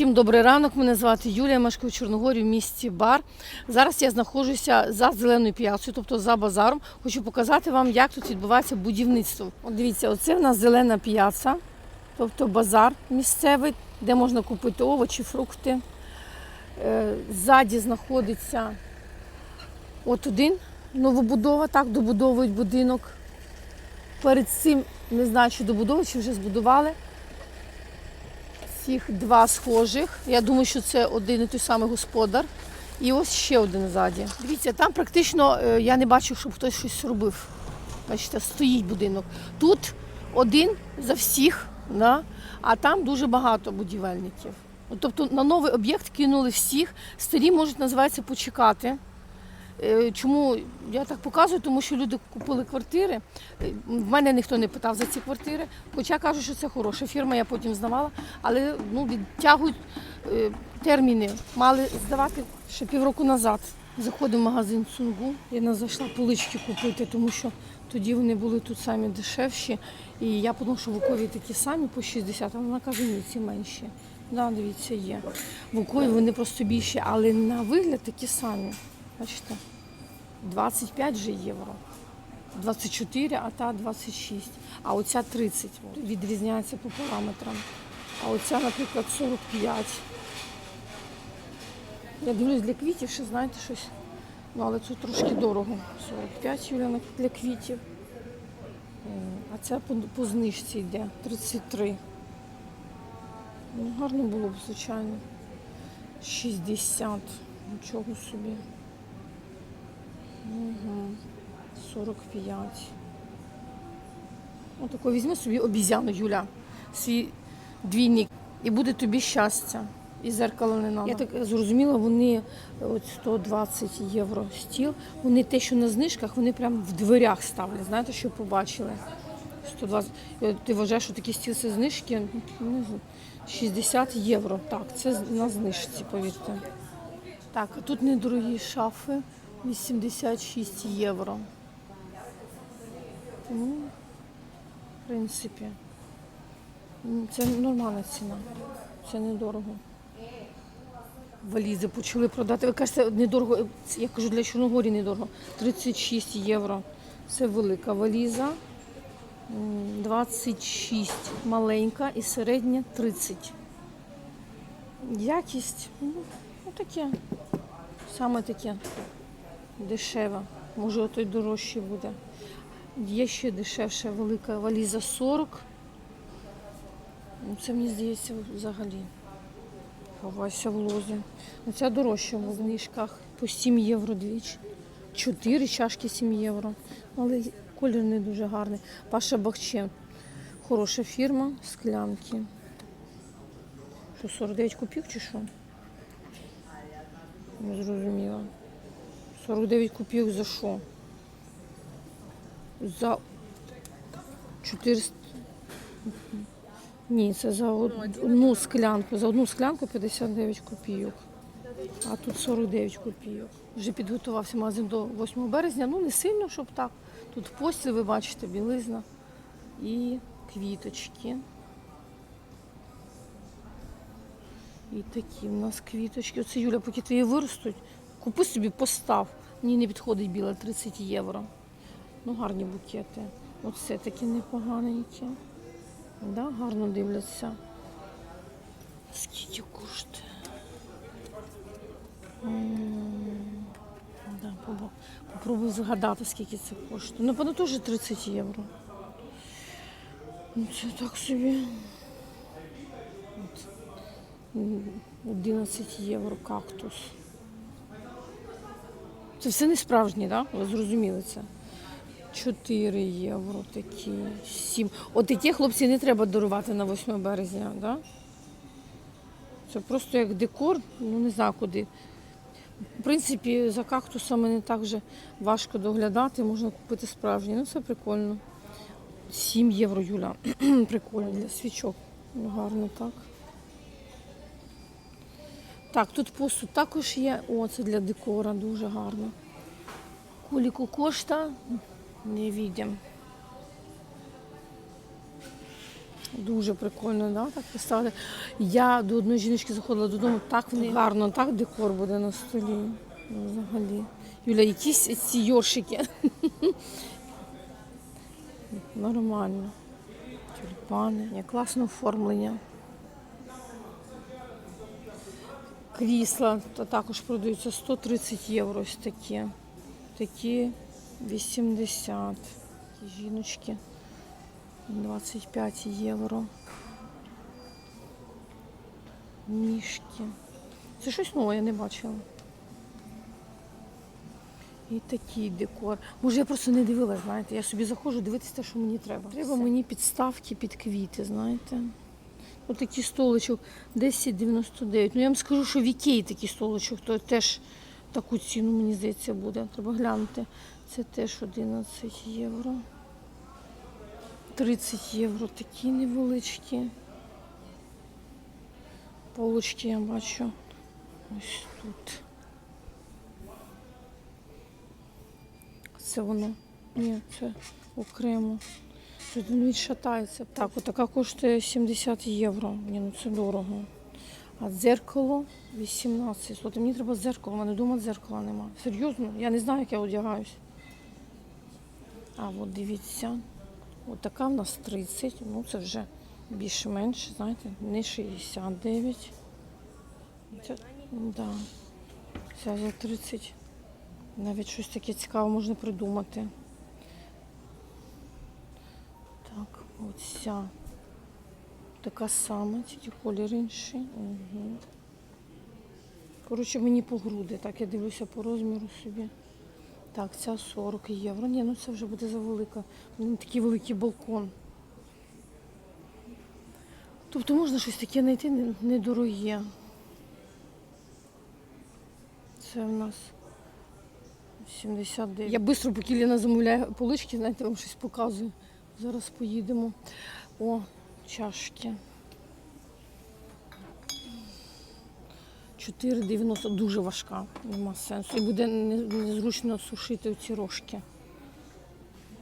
Всім добрий ранок. Мене звати Юлія, мешкаю в Чорногорі в місті Бар. Зараз я знаходжуся за зеленою п'яцею, тобто за базаром. Хочу показати вам, як тут відбувається будівництво. От дивіться, оце в нас зелена п'яца, тобто базар місцевий, де можна купити овочі, фрукти. Е, Ззаді знаходиться от один новобудова, так, добудовують будинок. Перед цим не знаю, чи добудовують, чи вже збудували. Цих два схожих. Я думаю, що це один і той самий господар. І ось ще один ззаді. Дивіться, там практично е, я не бачу, щоб хтось щось робив. Бачите, стоїть будинок. Тут один за всіх, да? а там дуже багато будівельників. Тобто на новий об'єкт кинули всіх. Старі можуть називатися почекати. Е, Чому я так показую? Тому що люди купили квартири. Е, В мене ніхто не питав за ці квартири. Хоча кажуть, що це хороша фірма, я потім знавала, але ну, відтягують е, терміни. Мали здавати ще півроку назад. Заходив в магазин Цунгу. Я не зайшла полички купити, тому що тоді вони були тут самі дешевші. І я подумала, що в Укові такі самі по 60, а вона каже, ні, ці менші. Да, дивіться, є. В Укові вони просто більші, але на вигляд такі самі. Бачите? 25 же євро. 24, а та 26. А оця 30. Відрізняється по параметрам. А оця, наприклад, 45. Я дивлюсь для квітів, ще знаєте щось. Ну, але це трошки дорого. 45 Юля для квітів. А це по, по знижці йде 33. Ну, гарно було б, звичайно. 60. Нічого собі. Угу. 45. Отако візьми собі обізяну, Юля, свій двійник, і буде тобі щастя. І зеркало не треба. Я так зрозуміла, вони от 120 євро стіл. Вони те, що на знижках, вони прямо в дверях ставлять. Знаєте, що побачили? 120. Ти вважаєш, що такі стіл це знижки? Ну, не знаю. 60 євро. Так, це на знижці, повірте. Так, а тут недорогі шафи 86 євро. Тому, в принципі, це нормальна ціна. Це недорого. Валізи почали продати. Ви кажете, недорого. Я кажу, для Чорногорії недорого. 36 євро. Це велика валіза. 26 маленька і середня 30. Якість, ну, ну таке. Саме таке дешеве. Може, ото й дорожче буде. Є ще дешевша велика валіза 40. Ну, Це мені здається взагалі. Ховайся в лозі. Ну, Ця дорожча в знижках по 7 євро двічі. Чотири чашки 7 євро. Але колір не дуже гарний. Паша Бахче. Хороша фірма, склянки. Що 49 копійок чи що? Не зрозуміла. 49 копійок за що? За 400. Ні, це за одну склянку. За одну склянку 59 копійок. А тут 49 копійок. Вже підготувався магазин до 8 березня. Ну не сильно, щоб так. Тут постіль, ви бачите, білизна і квіточки. І такі в нас квіточки. Оце Юля, поки твої виростуть, купи собі постав. Мені не підходить біла 30 євро. Ну, гарні букети. Оце такі непоганенькі. Да, гарно дивляться. Скільки коштує? Да, попробую згадати, скільки це коштує. Ну, воно теж 30 євро. Ну, це так собі. От. 11 євро кактус. Це все не справжні, так? Ви зрозуміли це. 4 євро такі, 7. От такі хлопці не треба дарувати на 8 березня, да? Це просто як декор, ну не знаю куди. В принципі, за кактусами не так вже важко доглядати, можна купити справжні. Ну це прикольно. 7 євро, Юля. прикольно для свічок. Ну, гарно так. Так, тут посуд також є. О, це для декора дуже гарно. Куліку кошта не видим. Дуже прикольно, да? так поставити. Я до одної жіночки заходила додому, так в неї гарно, так декор буде на столі. Ну, Взагалі. Юля, якісь ці йоршики. Нормально. Тюльпани. Класне оформлення. Крісла то також продаються 130 євро ось такі. Такі 80. Такі жіночки. 25 євро. Ніжки. Це щось нове, я не бачила. І такий декор. Може, я просто не дивилась, знаєте. Я собі заходжу дивитися те, що мені треба. Треба мені підставки під квіти, знаєте. Отакий столичок 10,99. Ну я вам скажу, що в Ікеї такий столичок, то теж таку ціну, мені здається, буде. Треба глянути. Це теж 11 євро. 30 євро такі невеличкі. Полочки я бачу. Ось тут. Це воно. Ні, це окремо. Тут він шатається. Так, отака коштує 70 євро. Ні, ну це дорого. А дзеркало 18. Слухайте, мені треба дзеркало, у мене вдома дзеркала нема. Серйозно? Я не знаю, як я одягаюсь. А от дивіться. От така в нас 30. Ну це вже більш-менш, знаєте, не 69. Це, да. Ця за 30. Навіть щось таке цікаве можна придумати. Так, оця. Така сама, тільки колір інший. Угу. Коротше, мені по груди. Так, я дивлюся по розміру собі. Так, ця 40 євро. Ні, ну це вже буде завелика. У такий великий балкон. Тобто можна щось таке знайти не- недороге. Це в нас 79. Я швидко, поки Ліна замовляє полички, знаєте, вам щось показую. Зараз поїдемо. О, чашки. 4,90 дуже важка, нема сенсу. І буде незручно сушити ці рожки.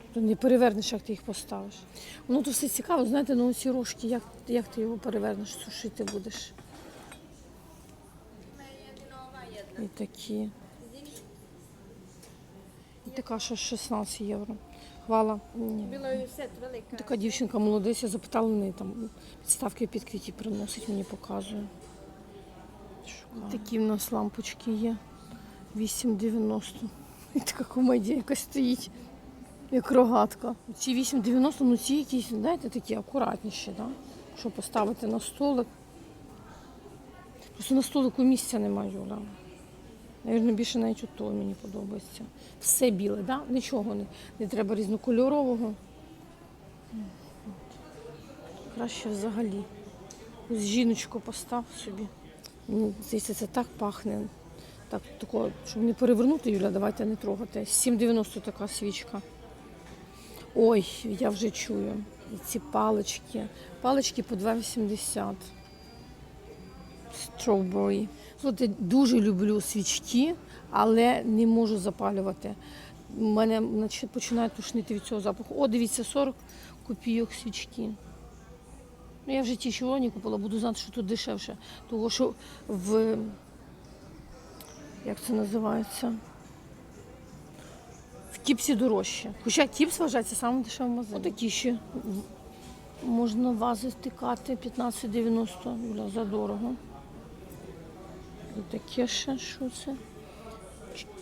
Тобто не перевернеш, як ти їх поставиш. Воно тут все цікаво, знаєте, ну ці рожки, як, як ти його перевернеш, сушити будеш. І такі. І така що 16 євро. Хвала. Ні. Білою сет велика. Така дівчинка молодець, я запитала в неї там підставки під квіті приносить, мені показує. Шукаю. Такі в нас лампочки є. 8,90. І така комедія якась стоїть, як рогатка. Ці 8,90, ну ці якісь, знаєте, такі акуратніші, да? що поставити на столик. Просто на столику місця немає, Юля. Навірно, більше навіть от того мені подобається. Все біле, да? нічого не, не треба різнокольорового. Краще взагалі. Ось жіночку постав собі. Мені здається, це так пахне. Так, тако, щоб не перевернути, Юля, давайте не трогати. 7,90 така свічка. Ой, я вже чую. І ці палички. Палички по 2,80. Strawberry. Слухайте, дуже люблю свічки, але не можу запалювати. У мене починає тушнити від цього запаху. О, дивіться, 40 копійок свічки. Ну, я в житті чого не купила, буду знати, що тут дешевше. Тому що в. Як це називається? В кіпсі дорожче. Хоча кіпс вважається самим дешевим магазином. Отакі ще можна вази стикати 15,90 за дорого. Таке ще, що це?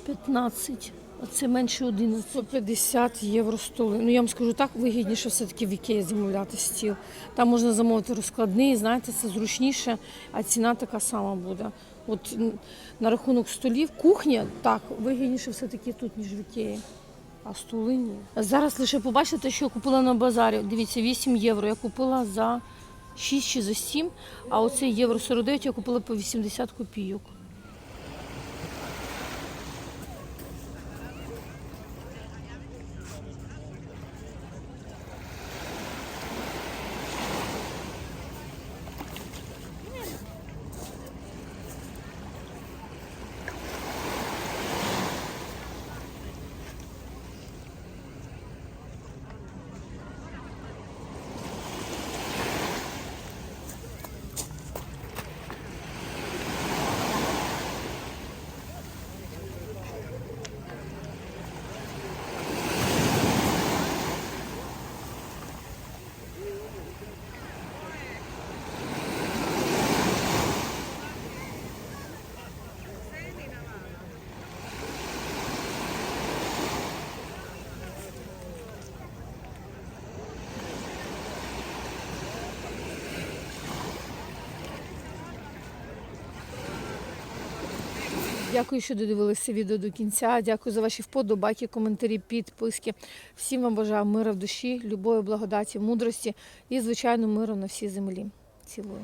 15. А це менше 11. 150 євро столи. Ну я вам скажу так, вигідніше все-таки в Ікеї замовляти стіл. Там можна замовити розкладний, знаєте, це зручніше, а ціна така сама буде. От на рахунок столів, кухня, так, вигідніше все-таки тут, ніж в Ікеї. А столи ні. Зараз лише побачите, що я купила на базарі. Дивіться, 8 євро. Я купила за 6 чи за 7, а оцей євро 49 я купила по 80 копійок. Дякую, що додивилися відео до кінця. Дякую за ваші вподобайки, коментарі, підписки. Всім вам бажаю мира в душі, любові, благодаті, мудрості і, звичайно, миру на всій землі. Цілую.